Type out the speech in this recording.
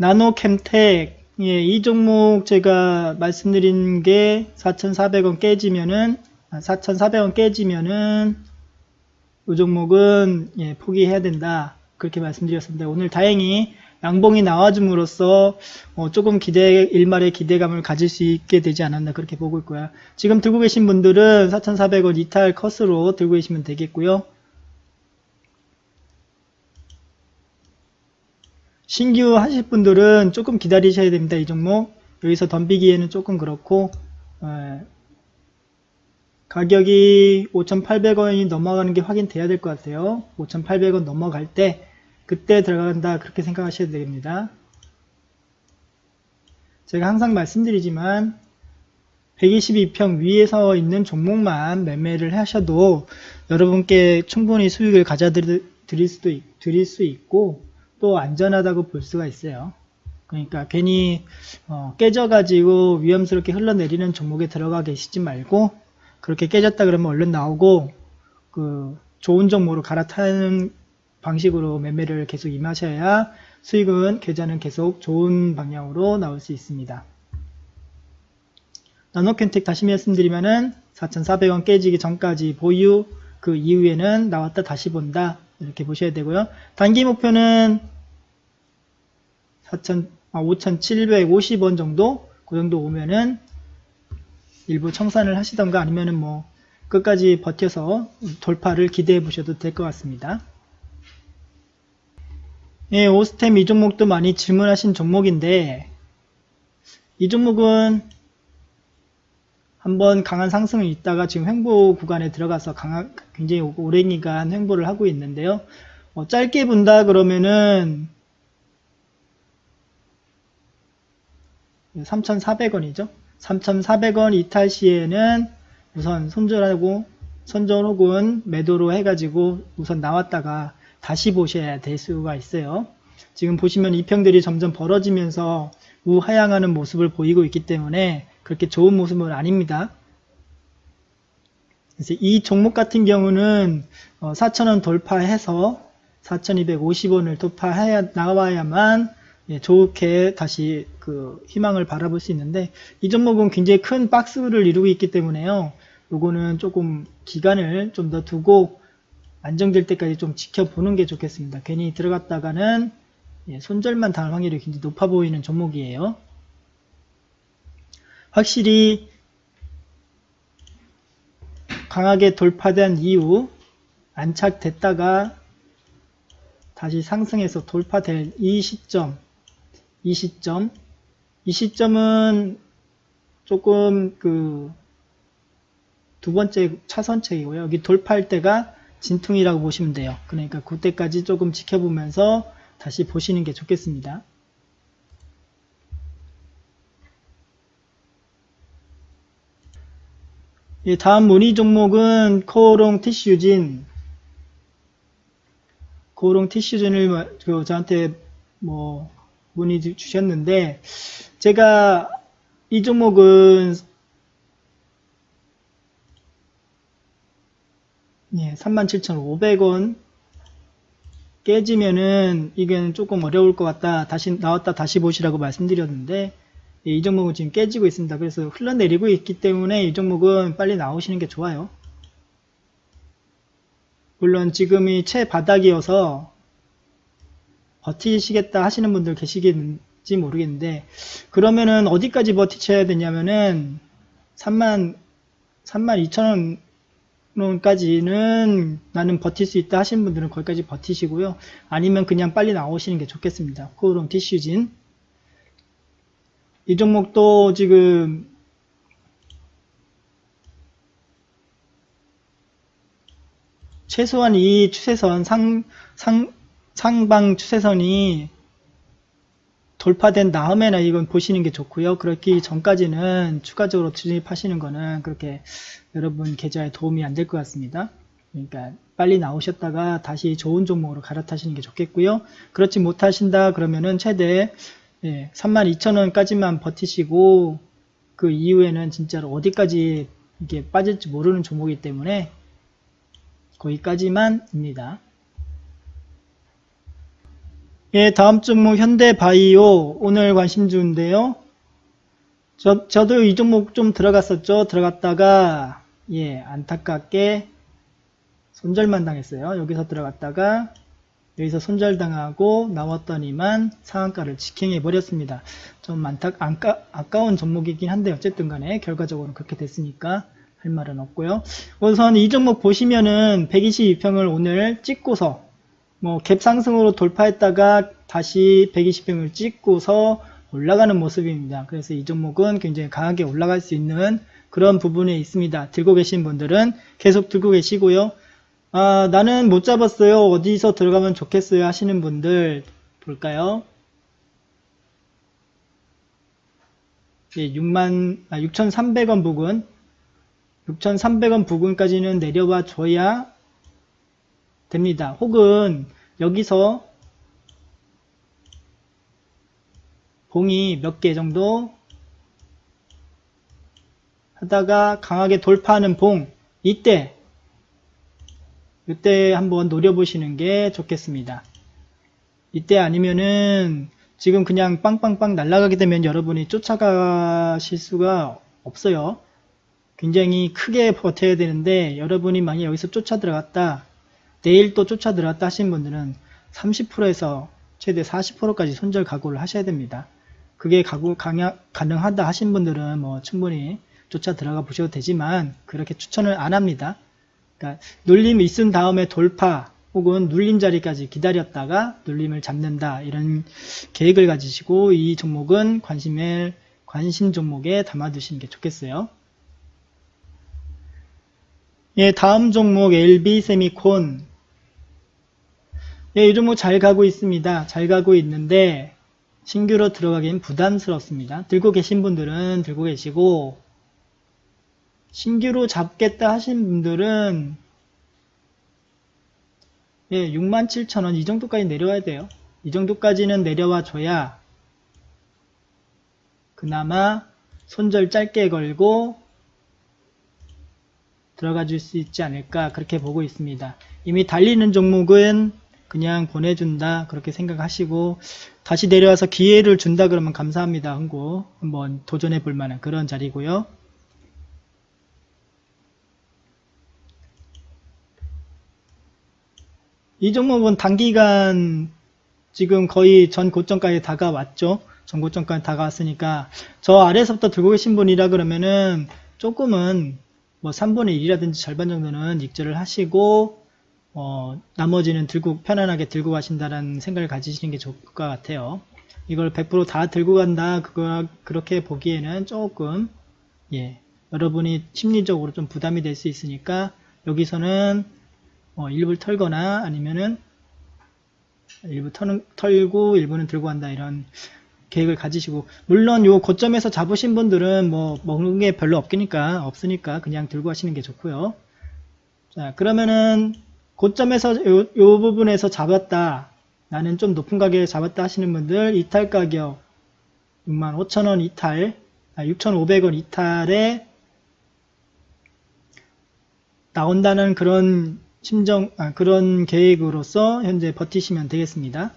나노캠텍 예, 이 종목 제가 말씀드린 게 4,400원 깨지면은 아, 4,400원 깨지면은 이 종목은 예, 포기해야 된다 그렇게 말씀드렸습니다. 오늘 다행히 양봉이 나와줌으로써 어, 조금 기대 일말의 기대감을 가질 수 있게 되지 않았나 그렇게 보고 있고요. 지금 들고 계신 분들은 4,400원 이탈 컷으로 들고 계시면 되겠고요. 신규 하실 분들은 조금 기다리셔야 됩니다. 이 종목 여기서 덤비기에는 조금 그렇고 에, 가격이 5,800원이 넘어가는 게 확인돼야 될 것 같아요. 5,800원 넘어갈 때 그때 들어간다 그렇게 생각하셔야 됩니다. 제가 항상 말씀드리지만 122평 위에서 있는 종목만 매매를 하셔도 여러분께 충분히 수익을 가져 드릴 수도 있, 드릴 수 있고 또 안전하다고 볼 수가 있어요. 그러니까 괜히 어, 깨져가지고 위험스럽게 흘러내리는 종목에 들어가 계시지 말고 그렇게 깨졌다 그러면 얼른 나오고 그 좋은 종목으로 갈아타는 방식으로 매매를 계속 임하셔야 수익은 계좌는 계속 좋은 방향으로 나올 수 있습니다. 나노캔텍 다시 말씀드리면은 4,400원 깨지기 전까지 보유 그 이후에는 나왔다 다시 본다 이렇게 보셔야 되고요. 단기 목표는 4,000, 아, 5,750원 정도 그 정도 오면은 일부 청산을 하시던가 아니면은 뭐 끝까지 버텨서 돌파를 기대해 보셔도 될 것 같습니다. 예, 오스템 이 종목도 많이 질문하신 종목인데 이 종목은 한번 강한 상승을 있다가 지금 횡보 구간에 들어가서 강한, 굉장히 오랜 기간 횡보를 하고 있는데요. 어, 짧게 본다 그러면은 3,400원이죠. 3,400원 이탈 시에는 우선 손절하고 선전 혹은 매도로 해가지고 우선 나왔다가 다시 보셔야 될 수가 있어요. 지금 보시면 이평들이 점점 벌어지면서 우하향하는 모습을 보이고 있기 때문에 그렇게 좋은 모습은 아닙니다. 그래서 이 종목 같은 경우는 4,000원 돌파해서 4,250원을 돌파해야 나와야만 예, 좋게 다시 그 희망을 바라볼 수 있는데 이 종목은 굉장히 큰 박스를 이루고 있기 때문에요. 요거는 조금 기간을 좀 더 두고 안정될 때까지 좀 지켜보는 게 좋겠습니다. 괜히 들어갔다가는 예, 손절만 당할 확률이 굉장히 높아 보이는 종목이에요. 확실히 강하게 돌파된 이후 안착됐다가 다시 상승해서 돌파될 이 시점 이 시점 이 시점은 조금 그 두 번째 차선책이고요. 여기 돌파할 때가 진퉁이라고 보시면 돼요. 그러니까 그때까지 조금 지켜보면서 다시 보시는 게 좋겠습니다. 예, 다음 문의 종목은 코오롱 티슈진 코오롱 티슈진을 그 저한테 뭐 문의 주셨는데 제가 이 종목은 예, 37,500원 깨지면은 이게 조금 어려울 것 같다. 다시 나왔다 다시 보시라고 말씀드렸는데 예, 이 종목은 지금 깨지고 있습니다. 그래서 흘러내리고 있기 때문에 이 종목은 빨리 나오시는 게 좋아요. 물론 지금이 최바닥이어서 버티시겠다 하시는 분들 계시겠는지 모르겠는데 그러면은 어디까지 버티셔야 되냐면은 3만 3만 2천 원까지는 나는 버틸 수 있다 하시는 분들은 거기까지 버티시고요. 아니면 그냥 빨리 나오시는 게 좋겠습니다. 코오롱 티슈진 이 종목도 지금 최소한 이 추세선 상, 상, 상방 추세선이 돌파된 다음에나 이건 보시는 게 좋고요. 그렇기 전까지는 추가적으로 진입하시는 거는 그렇게 여러분 계좌에 도움이 안 될 것 같습니다. 그러니까 빨리 나오셨다가 다시 좋은 종목으로 갈아타시는 게 좋겠고요. 그렇지 못하신다 그러면은 최대 예, 32,000원까지만 버티시고 그 이후에는 진짜로 어디까지 이게 빠질지 모르는 종목이기 때문에 거기까지만입니다. 예, 다음 종목 현대바이오 오늘 관심주인데요. 저, 저도 이 종목 좀 들어갔었죠. 들어갔다가 예, 안타깝게 손절만 당했어요. 여기서 들어갔다가 여기서 손절당하고 나왔더니만 상한가를 직행해 버렸습니다. 좀 안타, 안까, 아까운 종목이긴 한데 어쨌든 간에 결과적으로 그렇게 됐으니까 할 말은 없고요. 우선 이 종목 보시면은 122평을 오늘 찍고서 뭐 갭 상승으로 돌파했다가 다시 120평을 찍고서 올라가는 모습입니다. 그래서 이 종목은 굉장히 강하게 올라갈 수 있는 그런 부분에 있습니다. 들고 계신 분들은 계속 들고 계시고요. 아, 나는 못 잡았어요. 어디서 들어가면 좋겠어요 하시는 분들 볼까요? 예, 6만, 아, 6,300원 부근, 6,300원 부근까지는 내려와 줘야 됩니다. 혹은 여기서 봉이 몇 개 정도 하다가 강하게 돌파하는 봉, 이때 이때 한번 노려보시는 게 좋겠습니다. 이때 아니면은 지금 그냥 빵빵빵 날아가게 되면 여러분이 쫓아가실 수가 없어요. 굉장히 크게 버텨야 되는데 여러분이 만약 여기서 쫓아 들어갔다 내일 또 쫓아 들어갔다 하신 분들은 30%에서 최대 40%까지 손절 각오를 하셔야 됩니다. 그게 각오 강야, 가능하다 하신 분들은 뭐 충분히 쫓아 들어가 보셔도 되지만 그렇게 추천을 안 합니다. 그러니까 눌림 있은 다음에 돌파 혹은 눌림 자리까지 기다렸다가 눌림을 잡는다 이런 계획을 가지시고 이 종목은 관심을 관심 종목에 담아두시는 게 좋겠어요. 예, 다음 종목 LB 세미콘. 예, 이 종목 잘 가고 있습니다. 잘 가고 있는데 신규로 들어가긴 부담스럽습니다. 들고 계신 분들은 들고 계시고 신규로 잡겠다 하신 분들은 예, 67,000원 이 정도까지 내려와야 돼요. 이 정도까지는 내려와 줘야 그나마 손절 짧게 걸고 들어가 줄 수 있지 않을까 그렇게 보고 있습니다. 이미 달리는 종목은 그냥 보내준다 그렇게 생각하시고 다시 내려와서 기회를 준다 그러면 감사합니다 하고 한번 도전해 볼 만한 그런 자리고요. 이 종목은 단기간 지금 거의 전 고점까지 다가왔죠. 전 고점까지 다가왔으니까 저 아래에서부터 들고 계신 분이라 그러면은 조금은 뭐 3분의 1이라든지 절반 정도는 익절을 하시고 어, 나머지는 들고 편안하게 들고 가신다는 생각을 가지시는 게 좋을 것 같아요. 이걸 100%다 들고 간다 그거 그렇게 보기에는 조금 예 여러분이 심리적으로 좀 부담이 될 수 있으니까 여기서는 어, 일부를 털거나 아니면은 일부 털, 털고 일부는 들고 간다 이런 계획을 가지시고 물론 요 고점에서 잡으신 분들은 뭐 먹는 게 별로 없으니까 없으니까 그냥 들고 하시는 게 좋고요. 자 그러면은 고점에서 요, 요 부분에서 잡았다 나는 좀 높은 가격에 잡았다 하시는 분들 이탈 가격 65,000원 이탈 아, 6,500원 이탈에 나온다는 그런 심정 아, 그런 계획으로서 현재 버티시면 되겠습니다.